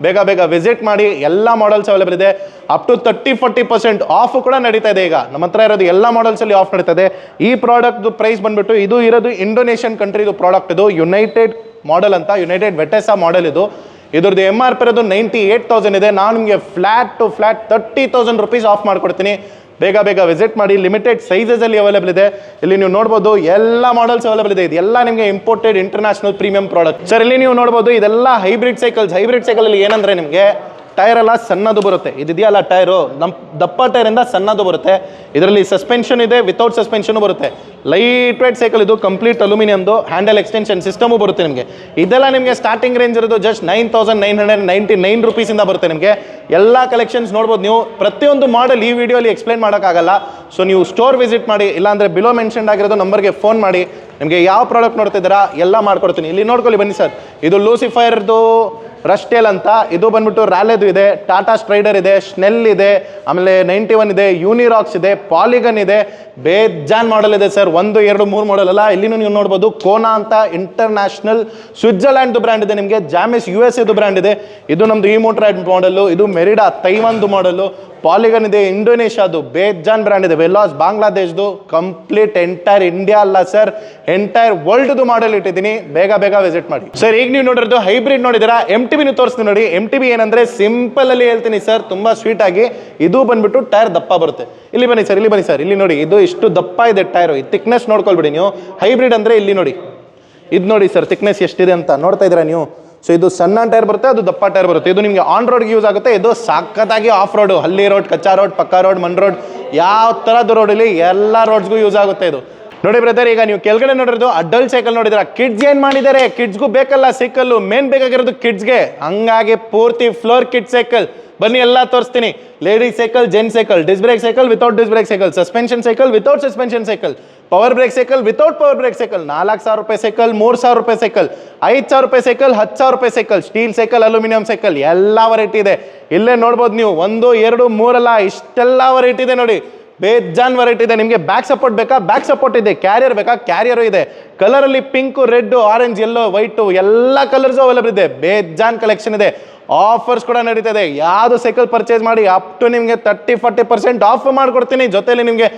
Speaker 1: ಬೇಗ ಬೇಗ ವಿಸಿಟ್ ಮಾಡಿ ಎಲ್ಲ ಮಾಡಲ್ಸ್ ಅವೈಲೇಬಲ್ ಇದೆ. Up to thirty forty percent off ಕೂಡ ನಡೀತಾ ಇದೆ ಈಗ. ನಮ್ಮ ಹತ್ರ ಇರೋದು ಎಲ್ಲ ಮಾಡಲ್ಸಲ್ಲಿ ಆಫ್ ನಡೀತಾ ಇದೆ. ಈ ಪ್ರಾಡಕ್ಟ್ದು ಪ್ರೈಸ್ ಬಂದ್ಬಿಟ್ಟು ಇದು ಇರೋದು ಇಂಡೋನೇಷಿಯನ್ ಕಂಟ್ರಿದು ಪ್ರಾಡಕ್ಟ್ ಇದು. ಯುನೈಟೆಡ್ ಮಾಡೆಲ್ ಅಂತ ಯುನೈಟೆಡ್ ವೆಟೆಸಾ ಮಾಡೆಲ್ ಇದು. ಇದ್ರದ್ದು ಎಂ ಆರ್ ಪಿ ಇರೋದು ನೈಂಟಿ ಏಟ್ ತೌಸಂಡ್ ಇದೆ. ನಾನು ನಿಮಗೆ flat to flat thirty thousand rupees off ಮಾಡ್ಕೊಡ್ತೀನಿ. ಬೇಗ ಬೇಗ ವಿಸಿಟ್ ಮಾಡಿ ಲಿಮಿಟೆಡ್ ಸೈಜಸಲ್ಲಿ ಅವೈಲೇಬಲ್ ಇದೆ. ಇಲ್ಲಿ ನೀವು ನೋಡ್ಬೋದು ಎಲ್ಲ ಮಾಡಲ್ಸ್ ಅವೈಲೇಬಲ್ ಇದೆ. ಇದೆಲ್ಲ ನಿಮಗೆ imported international premium product sir ಇಲ್ಲಿ ನೀವು ನೋಡ್ಬೋದು ಇದೆಲ್ಲ ಹೈಬ್ರಿಡ್ ಸೈಕಲ್ಸ್ ಹೈಬ್ರಿಡ್ ಸೈಕಲಲ್ಲಿ ಏನಂದ್ರೆ ನಿಮಗೆ ಟೈರ್ ಎಲ್ಲ ಸಣ್ಣದು ಬರುತ್ತೆ. ಇದಿದೆಯಲ್ಲ ಟೈರು? ನಮ್ಮ ದಪ್ಪ ಟೈರಿಂದ ಸಣ್ಣದು ಬರುತ್ತೆ. ಇದರಲ್ಲಿ ಸಸ್ಪೆನ್ಷನ್ ಇದೆ ವಿತೌಟ್ ಸಸ್ಪೆನ್ಷನು ಬರುತ್ತೆ. ಲೈಟ್ ವೇಟ್ ಸೈಕಲ್ ಇದು ಕಂಪ್ಲೀಟ್ ಅಲ್ಯೂಮಿನಿಯಮ್ದು ಹ್ಯಾಂಡಲ್ ಎಕ್ಸ್ಟೆನ್ಷನ್ ಸಿಸ್ಟಮು ಬರುತ್ತೆ ನಿಮಗೆ. ಇದೆಲ್ಲ ನಿಮಗೆ ಸ್ಟಾರ್ಟಿಂಗ್ ರೇಂಜ್ ಇರೋದು just nine thousand nine hundred ninety nine ರುಪೀಸಿಂದ ಬರುತ್ತೆ ನಿಮಗೆ. ಎಲ್ಲ ಕಲೆಕ್ಷನ್ಸ್ ನೋಡ್ಬೋದು ನೀವು. ಪ್ರತಿಯೊಂದು ಮಾಡೆಲ್ ಈ ವಿಡಿಯೋಲಿ ಎಕ್ಸ್ಪ್ಲೈನ್ ಮಾಡೋಕ್ಕಾಗಲ್ಲ. ಸೊ ನೀವು ಸ್ಟೋರ್ ವಿಸಿಟ್ ಮಾಡಿ, ಇಲ್ಲಾಂದರೆ ಬಿಲೋ ಮೆನ್ಷನ್ ಆಗಿರೋದು ನಂಬರ್ಗೆ ಫೋನ್ ಮಾಡಿ. ನಿಮಗೆ ಯಾವ ಪ್ರಾಡಕ್ಟ್ ನೋಡ್ತಿದ್ದೀರಾ, ಎಲ್ಲ ಮಾಡ್ಕೊಡ್ತೀನಿ. ಇಲ್ಲಿ ನೋಡ್ಕೊಳ್ಳಿ ಬನ್ನಿ ಸರ್. ಇದು ಲೂಸಿಫೈರ್ದು ರಸ್ಟೇಲ್ ಅಂತ. ಇದು ಬಂದ್ಬಿಟ್ಟು ರ್ಯಾಲೆದು ಇದೆ, ಟಾಟಾ ಸ್ಟ್ರೈಡರ್ ಇದೆ ಸ್ನೆಲ್ ಇದೆ, ಆಮೇಲೆ ನೈಂಟಿ ಒನ್ ಇದೆ ಯೂನಿರಾಕ್ಸ್ ಇದೆ ಪಾಲಿಗನ್ ಇದೆ. ಬೇಜಾನ್ ಮಾಡೆಲ್ ಇದೆ ಸರ್, ಒಂದು, ಎರಡು, ಮೂರು ಮಾಡೆಲ್ ಅಲ್ಲ. ಇಲ್ಲಿನೂ ನೀವು ನೋಡ್ಬೋದು ಕೋನಾ ಅಂತ ಇಂಟರ್ನ್ಯಾಷನಲ್ ಸ್ವಿಟ್ಜರ್ಲ್ಯಾಂಡ್ದು ಬ್ರ್ಯಾಂಡ್ ಇದೆ ನಿಮಗೆ. ಜಾಮಿಸ್ ಯು ಎಸ್ ಎದು ಬ್ರ್ಯಾಂಡ್ ಇದೆ. ಇದು ನಮ್ಮದು ಈ ಮೋಟ್ರೈಡ್ ಮಾಡೆಲ್ಲು ಇದು ಮೆರಿಡಾ ತೈವಾನ್ದು ಮಾಡೆಲ್ಲು ಪಾಲಿಗನ್ ಇದೆ, ಇಂಡೋನೇಷ್ಯಾದು, ಬೇಜಾನ್ ಬ್ರ್ಯಾಂಡ್ ಇದೆ, ವೆಲ್ಲಾಸ್ ಬಾಂಗ್ಲಾದೇಶದು, ಕಂಪ್ಲೀಟ್ ಎಂಟೈರ್ ಇಂಡಿಯಾ ಅಲ್ಲ ಸರ್, ಎಂಟೈರ್ ವರ್ಲ್ಡ್ದು ಮಾಡೆಲ್ ಇಟ್ಟಿದ್ದೀನಿ, ಬೇಗ ಬೇಗ ವಿಸಿಟ್ ಮಾಡಿ. ಸರ್, ಈಗ ನೀವು ನೋಡಿರೋದು ಹೈಬ್ರಿಡ್ ನೋಡಿದಿರಾ ಎಂ ಟಿ ಬಿನೂ ತೋರಿಸ್ತೀನಿ ನೋಡಿ ಎಂ ಟಿ ಬಿ ಏನಂದ್ರೆ ಸಿಂಪಲ್ ಅಲ್ಲಿ ಹೇಳ್ತೀನಿ ಸರ್, ತುಂಬಾ ಸ್ವೀಟ್ ಆಗಿ, ಇದು ಬಂದ್ಬಿಟ್ಟು ಟೈರ್ ದಪ್ಪ ಬರುತ್ತೆ. ಇಲ್ಲಿ ಬನ್ನಿ ಸರ್, ಇಲ್ಲಿ ಬನ್ನಿ ಸರ್, ಇಲ್ಲಿ ನೋಡಿ, ಇದು ಇಷ್ಟು ದಪ್ಪ ಇದೆ ಟೈರು ತಿಕ್ನೆಸ್ ನೋಡ್ಕೊಳ್ಬಿಡಿ ನೀವು. ಹೈಬ್ರಿಡ್ ಅಂದ್ರೆ ಇಲ್ಲಿ ನೋಡಿ, ಇದು ನೋಡಿ ಸರ್ ತಿಕ್ನೆಸ್ ಎಷ್ಟಿದೆ ಅಂತ ನೋಡ್ತಾ ಇದ್ದೀರಾ ನೀವು? ಸೊ ಇದು ಸಣ್ಣ ಟೈರ್ ಬರುತ್ತೆ, ಅದು ದಪ್ಪ ಟೈರ್ ಬರುತ್ತೆ. ಇದು ನಿಮಗೆ ಆನ್ ರೋಡ್ಗೆ ಯೂಸ್ ಆಗುತ್ತೆ. ಇದು ಸಖತ್ತಾಗಿ ಆಫ್ ರೋಡು ಹಳ್ಳಿ ರೋಡ್ ಕಚ್ಚಾ ರೋಡ್ ಪಕ್ಕಾ ರೋಡ್ ಮನ್ ರೋಡ್ ಯಾವ ಥರದ ರೋಡಲ್ಲಿ ಎಲ್ಲ ರೋಡ್ಸ್ಗೂ ಯೂಸ್ ಆಗುತ್ತೆ ಇದು. ನೋಡಿ ಬ್ರದರ್ ಈಗ ನೀವು ಕೆಳಗಡೆ ನೋಡಿರೋದು ಅಡಲ್ಟ್ ಸೈಕಲ್ ನೋಡಿದ್ರ ಕಿಡ್ಸ್ ಏನು ಮಾಡಿದ್ದಾರೆ? ಕಿಡ್ಸ್ಗೂ ಬೇಕಲ್ಲ ಸೈಕಲ್ಲು ಮೇನ್ ಬೇಕಾಗಿರೋದು ಕಿಡ್ಸ್ಗೆ ಹಂಗಾಗಿ ಪೂರ್ತಿ ಫ್ಲೋರ್ ಕಿಡ್ ಸೈಕಲ್ ಬನ್ನಿ, ಎಲ್ಲ ತೋರಿಸ್ತೀನಿ. Ladies cycle gents cycle disc brake cycle without disc brake cycle suspension cycle without suspension cycle power brake cycle without power brake cycle ನಾಲ್ಕು ಸಾವಿರ ರೂಪಾಯಿ ಸೈಕಲ್ ಮೂರು ಸಾವಿರ ರೂಪಾಯಿ ಸೈಕಲ್ ಐದು ಸಾವಿರ ರೂಪಾಯಿ ಸೈಕಲ್ ಹತ್ತು ಸಾವಿರ ರೂಪಾಯಿ cycle steel cycle aluminium cycle ಎಲ್ಲ ವೆರೈಟಿ ಇದೆ. ಇಲ್ಲೇ ನೋಡ್ಬೋದು ನೀವು, ಒಂದು, ಎರಡು, ಮೂರಲ್ಲ, ಇಷ್ಟೆಲ್ಲ ವೆರೈಟಿ ಇದೆ ನೋಡಿ. ಬೇಜಾನ್ ವೆರೈಟಿ ಇದೆ. ನಿಮಗೆ ಬ್ಯಾಕ್ ಸಪೋರ್ಟ್ ಬೇಕಾ? ಬ್ಯಾಕ್ ಸಪೋರ್ಟ್ ಇದೆ. ಕ್ಯಾರಿಯರ್ ಬೇಕಾ? ಕ್ಯಾರಿಯರ್ ಇದೆ. ಕಲರಲ್ಲಿ pink red orange yellow white ಎಲ್ಲ ಕಲರ್ಸು ಅವೈಲೇಬಲ್ ಇದೆ. ಬೇಜಾನ್ ಕಲೆಕ್ಷನ್ ಇದೆ. ಆಫರ್ಸ್ ಕೂಡ ನಡೀತಾ ಇದೆ ಯಾವುದು ಸೈಕಲ್ ಪರ್ಚೇಸ್ ಮಾಡಿ ಅಪ್ ಟು ನಿಮಗೆ ತರ್ಟಿ ಫಾರ್ಟಿ ಪರ್ಸೆಂಟ್ ಆಫ್ ಮಾಡಿಕೊಡ್ತೀನಿ. ಜೊತೆಯಲ್ಲಿ ನಿಮಗೆ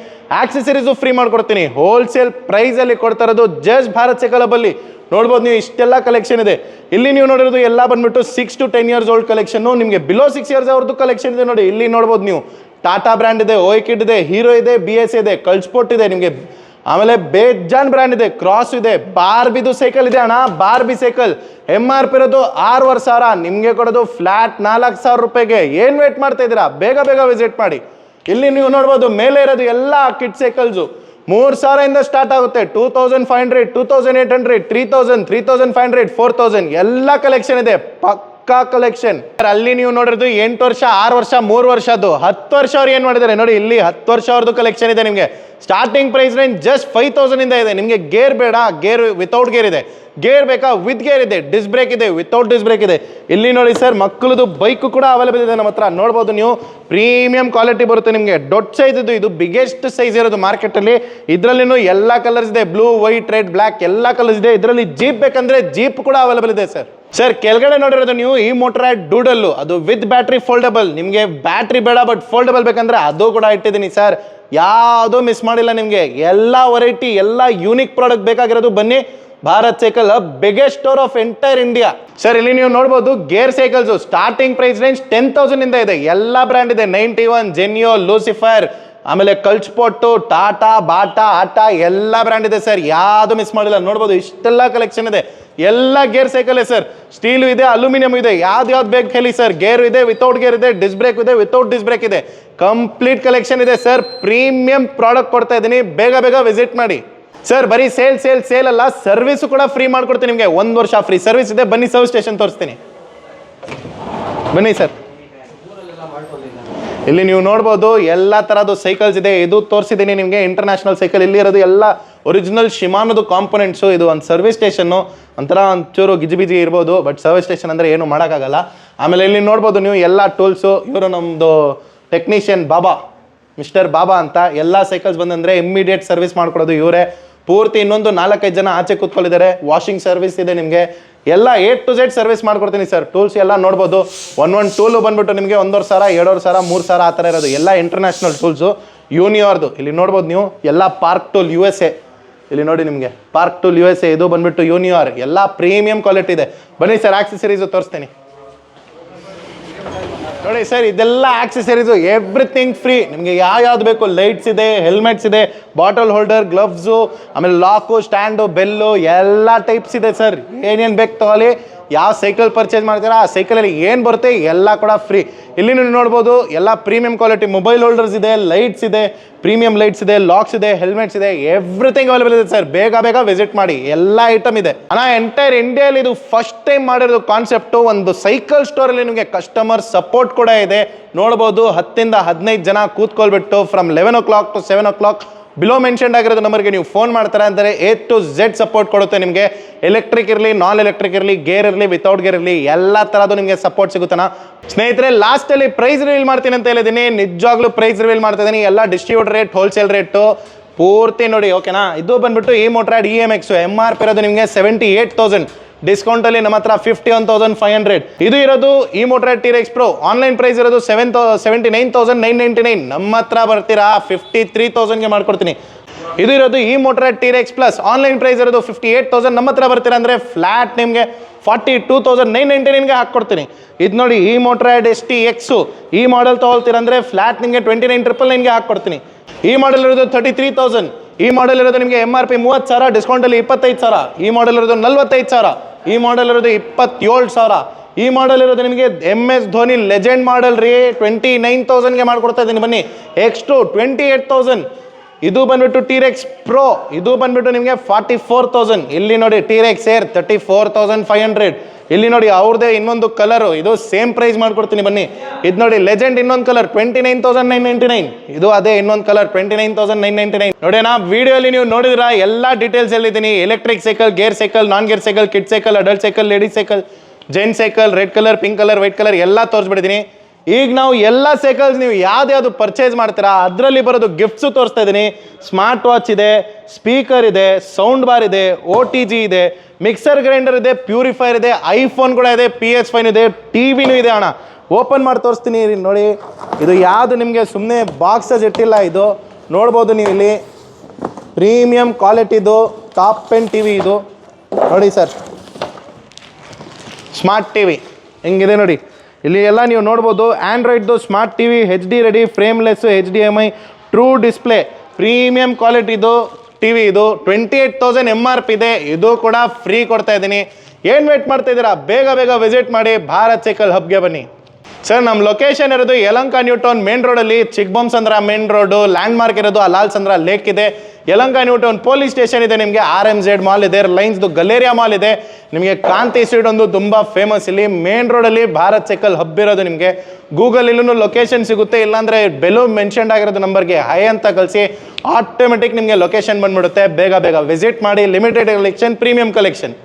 Speaker 1: ಆಕ್ಸೆಸರೀಸು ಫ್ರೀ ಮಾಡಿಕೊಡ್ತೀನಿ. ಹೋಲ್ಸೇಲ್ ಪ್ರೈಸಲ್ಲಿ ಕೊಡ್ತಾ ಇರೋದು ಜಸ್ಟ್ ಭಾರತ್ ಸೈಕಲ್ ಹಬ್ಬಲ್ಲಿ ನೋಡ್ಬೋದು ನೀವು ಇಷ್ಟೆಲ್ಲ ಕಲೆಕ್ಷನ್ ಇದೆ. ಇಲ್ಲಿ ನೀವು ನೋಡಿರೋದು ಎಲ್ಲ ಬಂದ್ಬಿಟ್ಟು six to ten years old collection ನಿಮಗೆ ಬಿಲೋ ಸಿಕ್ಸ್ ಇಯರ್ಸ್ ಅವ್ರದ್ದು ಕಲೆಕ್ಷನ್ ಇದೆ ನೋಡಿ. ಇಲ್ಲಿ ನೋಡ್ಬೋದು ನೀವು. ಟಾಟಾ ಬ್ರ್ಯಾಂಡ್ ಇದೆ ಓಯ್ಕಿಡ್ ಇದೆ ಹೀರೋ ಇದೆ ಬಿ ಎಸ್ ಇದೆ ಕಲ್ಸ್ಪೋರ್ಟ್ ಇದೆ. ನಿಮಗೆ ಆಮೇಲೆ ಬೇಜಾನ್ ಬ್ರ್ಯಾಂಡ್ ಇದೆ ಕ್ರಾಸ್ ಇದೆ, ಬಾರ್ಬಿದು ಸೈಕಲ್ ಇದೆ ಅಣ್ಣ, Barbie cycle M R P ಇರೋದು ಆರೂವರೆ ಸಾವಿರ, ನಿಮಗೆ ಕೊಡೋದು ಫ್ಲಾಟ್ ನಾಲ್ಕು ಸಾವಿರ ರೂಪಾಯಿಗೆ. ಏನು ವೇಟ್ ಮಾಡ್ತಾ ಇದ್ದೀರಾ? ಬೇಗ ಬೇಗ ವಿಸಿಟ್ ಮಾಡಿ. ಇಲ್ಲಿ ನೀವು ನೋಡ್ಬೋದು, ಮೇಲೆ ಇರೋದು ಎಲ್ಲ ಕಿಟ್ ಸೈಕಲ್ಸು ಮೂರು ಸಾವಿರದಿಂದ ಸ್ಟಾರ್ಟ್ ಆಗುತ್ತೆ. Two thousand five hundred two thousand eight hundred three thousand three thousand five hundred four thousand ಎಲ್ಲ ಕಲೆಕ್ಷನ್ ಇದೆ. ಪಕ್ಕಾ ಕಲೆಕ್ಷನ್ ಅಲ್ಲಿ ನೀವು ನೋಡಿರೋದು ಎಂಟು ವರ್ಷ, ಆರು ವರ್ಷ, ಮೂರು ವರ್ಷದ್ದು. ಹತ್ತು ವರ್ಷ ಅವ್ರು ಏನು ಮಾಡಿದ್ದಾರೆ? ನೋಡಿ, ಇಲ್ಲಿ ಹತ್ತು ವರ್ಷ ಅವ್ರದ್ದು ಕಲೆಕ್ಷನ್ ಇದೆ ನಿಮಗೆ. Starting price range just five ಇಂದ ಇದೆ. ನಿಮಗೆ ಗೇರ್ ಬೇಡ ಗೇರ್ ವಿತೌಟ್ ಗೇರ್ ಇದೆ. ಗೇರ್ ಬೇಕಾ? ವಿತ್ ಗೇರ್ ಇದೆ. ಡಿಸ್ ಬ್ರೇಕ್ ಇದೆ. ವಿತೌಟ್ ಡಿಸ್ ಬ್ರೇಕ್ ಇದೆ. ಇಲ್ಲಿ ನೋಡಿ ಸರ್ ಮಕ್ಕಳದು ಬೈಕು ಕೂಡ ಅವೈಲೇಬಲ್ ಇದೆ ನಮ್ಮ ಹತ್ರ. ನೋಡ್ಬೋದು ನೀವು. ಪ್ರೀಮಿಯಂ ಕ್ವಾಲಿಟಿ ಬರುತ್ತೆ ನಿಮಗೆ. ದೊಡ್ಡ ಸೈಜ್ ಇದು ಇದು ಬಿಗ್ಗೆಸ್ಟ್ ಸೈಜ್ ಇರೋದು ಮಾರ್ಕೆಟಲ್ಲಿ ಇದರಲ್ಲಿನೂ ಎಲ್ಲ ಕಲರ್ಸ್ ಇದೆ. ಬ್ಲೂ ವೈಟ್ ರೆಡ್ ಬ್ಲ್ಯಾಕ್ ಎಲ್ಲ ಕಲರ್ಸ್ ಇದೆ. ಇದರಲ್ಲಿ ಜೀಪ್ ಬೇಕಂದ್ರೆ ಜೀಪ್ ಕೂಡ ಅವೈಲೇಬಲ್ ಇದೆ ಸರ್ ಸರ್ ಕೆಳಗಡೆ ನೋಡಿರೋದು ನೀವು ಈ ಮೋಟರ್ ಡೂಡಲ್ಲು ಅದು ವಿತ್ ಬ್ಯಾಟ್ರಿ ಫೋಲ್ಡಬಲ್ ನಿಮಗೆ ಬ್ಯಾಟ್ರಿ ಬೇಡ ಬಟ್ ಫೋಲ್ಡಬಲ್ ಬೇಕಂದ್ರೆ ಅದು ಕೂಡ ಇಟ್ಟಿದ್ದೀನಿ ಸರ್ ಯಾವುದೂ ಮಿಸ್ ಮಾಡಿಲ್ಲ ನಿಮಗೆ. ಎಲ್ಲ ವೆರೈಟಿ ಎಲ್ಲ ಯೂನಿಕ್ ಪ್ರಾಡಕ್ಟ್ ಬೇಕಾಗಿರೋದು ಬನ್ನಿ. Bharat cycle biggest store of entire India sir ಇಲ್ಲಿ ನೀವು ನೋಡ್ಬೋದು gear cycles starting price range ten thousand ಇಂದ ಇದೆ. ಎಲ್ಲ ಬ್ರ್ಯಾಂಡ್ ಇದೆ. ನೈಂಟಿ ಒನ್ ಜೆನಿಯೋ ಲೂಸಿಫರ್ ಆಮೇಲೆ ಕಲ್ಚ್ಪೊಟ್ಟು ಟಾಟಾ, ಬಾಟಾ, ಆಟಾ, ಎಲ್ಲ ಬ್ರ್ಯಾಂಡ್ ಇದೆ ಸರ್ ಯಾವುದು ಮಿಸ್ ಮಾಡಿಲ್ಲ. ನೋಡ್ಬೋದು, ಇಷ್ಟೆಲ್ಲ ಕಲೆಕ್ಷನ್ ಇದೆ. ಎಲ್ಲ ಗೇರ್ ಸೈಕಲ್ ಸರ್ ಸ್ಟೀಲ್ ಇದೆ ಅಲ್ಯೂಮಿನಿಯಂ ಇದೆ. ಯಾವ್ದು ಯಾವ್ದು ಬೇಕು ಹೇಳಿ ಸರ್ ಗೇರ್ ಇದೆ ವಿತೌಟ್ ಗೇರ್ ಇದೆ ಡಿಸ್ ಬ್ರೇಕ್ ಇದೆ ವಿತೌಟ್ ಡಿಸ್ ಬ್ರೇಕ್ ಇದೆ. ಕಂಪ್ಲೀಟ್ ಕಲೆಕ್ಷನ್ ಇದೆ ಸರ್ ಪ್ರೀಮಿಯಂ ಪ್ರಾಡಕ್ಟ್ ಕೊಡ್ತಾ ಇದ್ದೀನಿ. ಬೇಗ ಬೇಗ ವಿಸಿಟ್ ಮಾಡಿ. ಸರ್ ಬರೀ ಸೇಲ್ ಸೇಲ್ ಸೇಲ್ ಅಲ್ಲ ಸರ್ವಿಸು ಕೂಡ ಫ್ರೀ ಮಾಡ್ಕೊಡ್ತೀನಿ ನಿಮಗೆ. ಒಂದು ವರ್ಷ ಫ್ರೀ ಸರ್ವಿಸ್ ಇದೆ, ಬನ್ನಿ ಸರ್ವಿಸ್ ಸ್ಟೇಷನ್ ತೋರಿಸ್ತೀನಿ. ಬನ್ನಿ ಸರ್ ಇಲ್ಲಿ ನೀವು ನೋಡ್ಬೋದು ಎಲ್ಲ ತರದ ಸೈಕಲ್ಸ್ ಇದೆ. ಇದು ತೋರಿಸಿದ್ದೀನಿ ನಿಮಗೆ. ಇಂಟರ್ನ್ಯಾಷನಲ್ ಸೈಕಲ್ ಇಲ್ಲಿ ಇರೋದು ಎಲ್ಲ ಒರಿಜಿನಲ್ ಶಿಮಾನದು ಕಾಂಪೊನೆಂಟ್ಸು ಇದು ಒಂದು ಸರ್ವಿಸ್ ಸ್ಟೇಷನ್ನು ಒಂಥರ ಒಂಚೂರು ಗಿಜಿಬಿಜಿ ಇರ್ಬೋದು ಬಟ್ ಸರ್ವಿಸ್ ಸ್ಟೇಷನ್ ಅಂದರೆ ಏನು ಮಾಡೋಕ್ಕಾಗಲ್ಲ. ಆಮೇಲೆ ಇಲ್ಲಿ ನೋಡ್ಬೋದು ನೀವು ಎಲ್ಲ ಟೂಲ್ಸು ಇವರು ನಮ್ಮದು ಟೆಕ್ನಿಷಿಯನ್ ಬಾಬಾ ಮಿಸ್ಟರ್ ಬಾಬಾ ಅಂತ. ಎಲ್ಲ ಸೈಕಲ್ಸ್ ಬಂದಂದರೆ ಇಮ್ಮಿಡಿಯೇಟ್ ಸರ್ವಿಸ್ ಮಾಡ್ಕೊಡೋದು ಇವರೇ. ಪೂರ್ತಿ ಇನ್ನೊಂದು ನಾಲ್ಕೈದು ಜನ ಆಚೆ ಕೂತ್ಕೊಂಡಿದ್ದಾರೆ ವಾಷಿಂಗ್ ಸರ್ವಿಸ್ ಇದೆ ನಿಮಗೆ. ಎಲ್ಲ ಏಟ್ ಟು ಝೆಡ್ ಸರ್ವಿಸ್ ಮಾಡ್ಕೊಡ್ತೀನಿ ಸರ್ ಟೂಲ್ಸ್ ಎಲ್ಲ ನೋಡ್ಬೋದು. ಒನ್ ಒನ್ ಟೂಲು ಬಂದ್ಬಿಟ್ಟು ನಿಮಗೆ ಒಂದೂವರೆ ಸಾವಿರ, ಎರಡೂವರೆ ಸಾವಿರ, ಮೂರು ಸಾವಿರ ಆ ಥರ ಇರೋದು. ಎಲ್ಲ ಇಂಟರ್ನ್ಯಾಷನಲ್ ಟೂಲ್ಸು ಯೂನಿಯೋರ್ದು ಇಲ್ಲಿ ನೋಡ್ಬೋದು ನೀವು. ಎಲ್ಲ park tool U S A ಇಲ್ಲಿ ನೋಡಿ ನಿಮಗೆ. Park tool U S A ಇದು ಬಂದ್ಬಿಟ್ಟು ಯೂನಿಯೋರ್ ಎಲ್ಲ ಪ್ರೀಮಿಯಂ ಕ್ವಾಲಿಟಿ ಇದೆ. ಬನ್ನಿ ಸರ್ ಆಕ್ಸೆಸರೀಸು ತೋರಿಸ್ತೀನಿ. ನೋಡಿ ಸರ್, ಇದೆಲ್ಲ ಆಕ್ಸೆಸರೀಸು ಎವ್ರಿಥಿಂಗ್ ಫ್ರೀ ನಿಮಗೆ ಯಾವ ಯಾವ್ದು ಬೇಕು ಲೈಟ್ಸ್ ಇದೆ ಹೆಲ್ಮೆಟ್ಸ್ ಇದೆ ಬಾಟಲ್ ಹೋಲ್ಡರ್ ಗ್ಲವ್ಸು ಆಮೇಲೆ ಲಾಕು ಸ್ಟ್ಯಾಂಡು ಬೆಲ್ಲು ಎಲ್ಲ ಟೈಪ್ಸ್ ಇದೆ ಸರ್. ಏನೇನು ಬೇಕು ತಗೊಳ್ಳಿ. ಯಾವ ಸೈಕಲ್ ಪರ್ಚೇಸ್ ಮಾಡ್ತೀರಾ, ಆ ಸೈಕಲಲ್ಲಿ ಏನು ಬರುತ್ತೆ ಎಲ್ಲ ಕೂಡ ಫ್ರೀ ಇಲ್ಲಿ ನೀವು ನೋಡ್ಬೋದು, ಎಲ್ಲ ಪ್ರೀಮಿಯಂ ಕ್ವಾಲಿಟಿ ಮೊಬೈಲ್ ಹೋಲ್ಡರ್ಸ್ ಇದೆ ಲೈಟ್ಸ್ ಇದೆ ಪ್ರೀಮಿಯಂ ಲೈಟ್ಸ್ ಇದೆ ಲಾಕ್ಸ್ ಇದೆ ಹೆಲ್ಮೆಟ್ಸ್ ಇದೆ ಎವ್ರಿಥಿಂಗ್ ಅವೈಲೇಬಲ್ ಇದೆ ಸರ್ ಬೇಗ ಬೇಗ ವಿಸಿಟ್ ಮಾಡಿ, ಎಲ್ಲ ಐಟಮ್ ಇದೆ. ಅಣ್ಣ ಎಂಟೈರ್ ಇಂಡಿಯಾಲಿ ಇದು ಫಸ್ಟ್ ಟೈಮ್ ಮಾಡಿರೋದು ಕಾನ್ಸೆಪ್ಟು ಒಂದು ಸೈಕಲ್ ಸ್ಟೋರಲ್ಲಿ ನಿಮಗೆ ಕಸ್ಟಮರ್ ಸಪೋರ್ಟ್ ಕೂಡ ಇದೆ. ನೋಡ್ಬೋದು, ಹತ್ತಿಂದ ಹದಿನೈದು ಜನ ಕೂತ್ಕೊಳ್ಬಿಟ್ಟು from eleven o'clock to seven o'clock below mentioned ಆಗಿರೋದು ನಂಬರ್ಗೆ ನೀವು ಫೋನ್ ಮಾಡ್ತಾರೆ ಅಂದರೆ ಎ ಟು ಝೆಡ್ ಸಪೋರ್ಟ್ ಕೊಡುತ್ತೆ ನಿಮಗೆ. ಎಲೆಕ್ಟ್ರಿಕ್ ಇರಲಿ ನಾನ್ ಎಲೆಕ್ಟ್ರಿಕ್ ಇರಲಿ ಗೇರ್ ಇರಲಿ ವಿತೌಟ್ ಗೇರ್ ಇರಲಿ, ಎಲ್ಲ ಥರದ್ದು ನಿಮಗೆ ಸಪೋರ್ಟ್ ಸಿಗುತ್ತನ ಸ್ನೇಹಿತರೆ ಲಾಸ್ಟಲ್ಲಿ ಪ್ರೈಸ್ ರಿವೀಲ್ ಮಾಡ್ತೀನಿ ಅಂತ ಹೇಳಿದ್ದೀನಿ. ನಿಜವಾಗ್ಲೂ ಪ್ರೈಸ್ ರಿವೀಲ್ ಮಾಡ್ತಾ ಇದ್ದೀನಿ. ಎಲ್ಲ ಡಿಸ್ಟ್ರಿಬ್ಯೂಟ್ ರೇಟ್ ಹೋಲ್ಸೇಲ್ ರೇಟು ಪೂರ್ತಿ ನೋಡಿ ಓಕೆನಾ ಇದು ಬಂದ್ಬಿಟ್ಟು EMotorad E M X M R P ಇರೋದು ನಿಮಗೆ ಸೆವೆಂಟಿ ಏಟ್ ತೌಸಂಡ್ ಡಿಸ್ಕೌಂಟಲ್ಲಿ ನಮ್ಮ ಹತ್ರ fifty one thousand five hundred ಇದು ಇರೋದು EMotorad T-Rex pro online price ಇರೋದು seven thou seventy nine thousand nine ninety nine ನಮ್ಮ ಹತ್ರ ಬರ್ತೀರಾ? ಫಿಫ್ಟಿ ತ್ರೀ ತೌಸಂಡ್ಗೆ ಮಾಡ್ಕೊಡ್ತೀನಿ. ಇದು ಇರೋದು EMotorad T-Rex plus online price ಇರೋದು ಫಿಫ್ಟಿ ಏಟ್ ತೌಸಂಡ್ ನಮ್ಮ ಹತ್ರ ಬರ್ತೀರಾ ಅಂದರೆ ಫ್ಲಾಟ್ ನಿಮಗೆ forty two thousand nine ninety ನೈನ್ಗೆ ಹಾಕ್ಕೊಡ್ತೀನಿ. ಇದು ನೋಡಿ ಈ ಮೋಟ್ರೆಡ್ ಎಸ್ ಟಿ ಎಕ್ಸು ಈ ಮಾಡೆಲ್ ತೊಗೊಳ್ತೀರಂದ್ರೆ ಫ್ಲಾಟ್ ನಿಮಗೆ ಟ್ವೆಂಟಿ ನೈನ್ ಟ್ರಿಪಲ್ ನೈನ್ಗೆ ಹಾಕ್ಕೊಡ್ತೀನಿ. ಈ ಮಾಡೆಲ್ ಇರೋದು ತರ್ಟಿ ತ್ರೀ ತೌಸಂಡ್ ಈ ಮಾಡೆಲ್ ಇರೋದು ನಿಮಗೆ ಎಂ ಆರ್ ಪಿ ಮೂವತ್ತು ಸಾವಿರ ಡಿಸ್ಕೌಂಟಲ್ಲಿ ಇಪ್ಪತ್ತೈದು ಸಾವಿರ. ಈ ಮಾಡೆಲ್ ಇರೋದು ನಲ್ವತ್ತೈದು ಸಾವಿರ. ಈ ಮಾಡೆಲ್ ಇರೋದು ಇಪ್ಪತ್ತೇಳು ಸಾವಿರ. ಈ ಮಾಡೆಲ್ ಇರೋದು ನಿಮಗೆ M S Dhoni legend model ರೀ ಟ್ವೆಂಟಿ ನೈನ್ ತೌಸಂಡ್ಗೆ ಮಾಡಿಕೊಡ್ತಾ ಇದ್ದೀನಿ ಬನ್ನಿ. ಎಕ್ಸ್ಟು ಟ್ವೆಂಟಿ ಏಟ್ ತೌಸಂಡ್ ಇದು ಬಂದ್ಬಿಟ್ಟು ಟೀರೆಕ್ಸ್ ಪ್ರೋ ಇದು ಬಂದ್ಬಿಟ್ಟು ನಿಮಗೆ ಫಾರ್ಟಿ ಫೋರ್ ತೌಸಂಡ್ ಇಲ್ಲಿ ನೋಡಿ T-Rex air thirty four thousand five hundred ಇಲ್ಲಿ ನೋಡಿ ಅವ್ರದೇ ಇನ್ನೊಂದು ಕಲರು ಇದು ಸೇಮ್ ಪ್ರೈಸ್ ಮಾಡ್ಕೊಡ್ತೀನಿ ಬನ್ನಿ. ಇದು ನೋಡಿ ಲೆಜೆಂಡ್ ಇನ್ನೊಂದು colour twenty nine thousand nine ninety nine ಇದು ಅದೇ ಇನ್ನೊಂದು colour twenty nine thousand nine ninety nine ನೋಡಿ ನಾ ವಿಡಿಯೋಲಿ ನೀವು ನೋಡಿದ್ರ ಎಲ್ಲ details ಎಲ್ಲಿದ್ದೀನಿ. Electric cycle gear cycle non gear cycle kid cycle adult cycle ladies cycle Jain cycle red colour pink colour white colour ಎಲ್ಲ ತೋರಿಸ್ಬಿಟ್ಟಿದ್ದೀನಿ. ಈಗ ನಾವು ಎಲ್ಲ ಸೈಕಲ್ಸ್ ನೀವು ಯಾವ್ದು ಪರ್ಚೇಸ್ ಮಾಡ್ತೀರಾ, ಅದರಲ್ಲಿ ಬರೋದು ಗಿಫ್ಟ್ಸು ತೋರಿಸ್ತಾ ಇದ್ದೀನಿ. ಸ್ಮಾರ್ಟ್ ವಾಚ್ ಇದೆ ಸ್ಪೀಕರ್ ಇದೆ ಸೌಂಡ್ ಬಾರ್ ಇದೆ ಒ ಟಿ ಜಿ ಇದೆ ಮಿಕ್ಸರ್ ಗ್ರೈಂಡರ್ ಇದೆ ಪ್ಯೂರಿಫೈರ್ ಇದೆ ಐಫೋನ್ ಕೂಡ ಇದೆ ಪಿ ಎಸ್ ಫೈನ್ ಇದೆ ಟಿ ವಿನೂ ಇದೆ ಅಣ್ಣ. ಓಪನ್ ಮಾಡಿ ತೋರಿಸ್ತೀನಿ ನೋಡಿ. ಇದು ಯಾವುದು ನಿಮಗೆ ಸುಮ್ಮನೆ ಬಾಕ್ಸಸ್ ಇಟ್ಟಿಲ್ಲ ಇದು. ನೋಡ್ಬೋದು ನೀವು ಇಲ್ಲಿ. ಪ್ರೀಮಿಯಂ ಕ್ವಾಲಿಟಿದು ಟಾಪ್ ಪೆನ್ ಟಿ ವಿ ಇದು. ನೋಡಿ ಸರ್. ಸ್ಮಾರ್ಟ್ ಟಿ ವಿ ಹೆಂಗಿದೆ ನೋಡಿ. ಇಲ್ಲಿ ಎಲ್ಲ ನೀವು ನೋಡ್ಬೋದು. ಆ್ಯಂಡ್ರಾಯ್ಡ್ದು smart T V H D ready frameless H D M I true display premium ಕ್ವಾಲಿಟಿದು T V ಇದು. Twenty eight thousand M R P ಇದೆ. ಇದು ಕೂಡ ಫ್ರೀ ಕೊಡ್ತಾ ಇದ್ದೀನಿ. ಏನು ವೇಟ್ ಮಾಡ್ತಾ ಇದ್ದೀರಾ? ಬೇಗ ಬೇಗ ವಿಸಿಟ್ ಮಾಡಿ ಭಾರತ್ ಸೈಕಲ್ ಹಬ್ಗೆ ಬನ್ನಿ. ಸರ್ ನಮ್ಮ ಲೊಕೇಶನ್ ಇರೋದು ಯಲಂಕ ನ್ಯೂ ಟೌನ್ ಮೇನ್ ರೋಡಲ್ಲಿ Chikkabommasandra main road land mark ಇರೋದು ಅಲಾಲ್ ಚಂದ್ರ ಲೇಕ್ ಇದೆ. Yelahanka new town police station ಇದೆ, ನಿಮಗೆ ಆರ್ ಎಂ ಜೆಡ್ ಮಾಲ್ ಇದೆ ಲೈನ್ಸ್ದು ಗಲೇರಿಯಾ ಮಾಲ್ ಇದೆ. ನಿಮಗೆ ಕಾಂತಿ ಸ್ಟ್ರೀಟ್ ಒಂದು ತುಂಬ ಫೇಮಸ್ ಇಲ್ಲಿ. ಮೇನ್ ರೋಡಲ್ಲಿ ಭಾರತ್ ಸೈಕಲ್ ಹಬ್ ಇರೋದು ನಿಮಗೆ. ಗೂಗಲ್ ಇಲ್ಲೂ ಲೊಕೇಶನ್ ಸಿಗುತ್ತೆ, ಇಲ್ಲಾಂದರೆ ಬೆಲೂ ಮೆನ್ಷನ್ ಆಗಿರೋದು ನಂಬರ್ಗೆ ಹೈ ಅಂತ ಕಳಿಸಿ ಆಟೋಮೆಟಿಕ್ ನಿಮಗೆ ಲೊಕೇಶನ್ ಬಂದ್ಬಿಡುತ್ತೆ. ಬೇಗ ಬೇಗ ವಿಸಿಟ್ ಮಾಡಿ ಲಿಮಿಟೆಡ್ ಕಲೆಕ್ಷನ್ ಪ್ರೀಮಿಯಂ ಕಲೆಕ್ಷನ್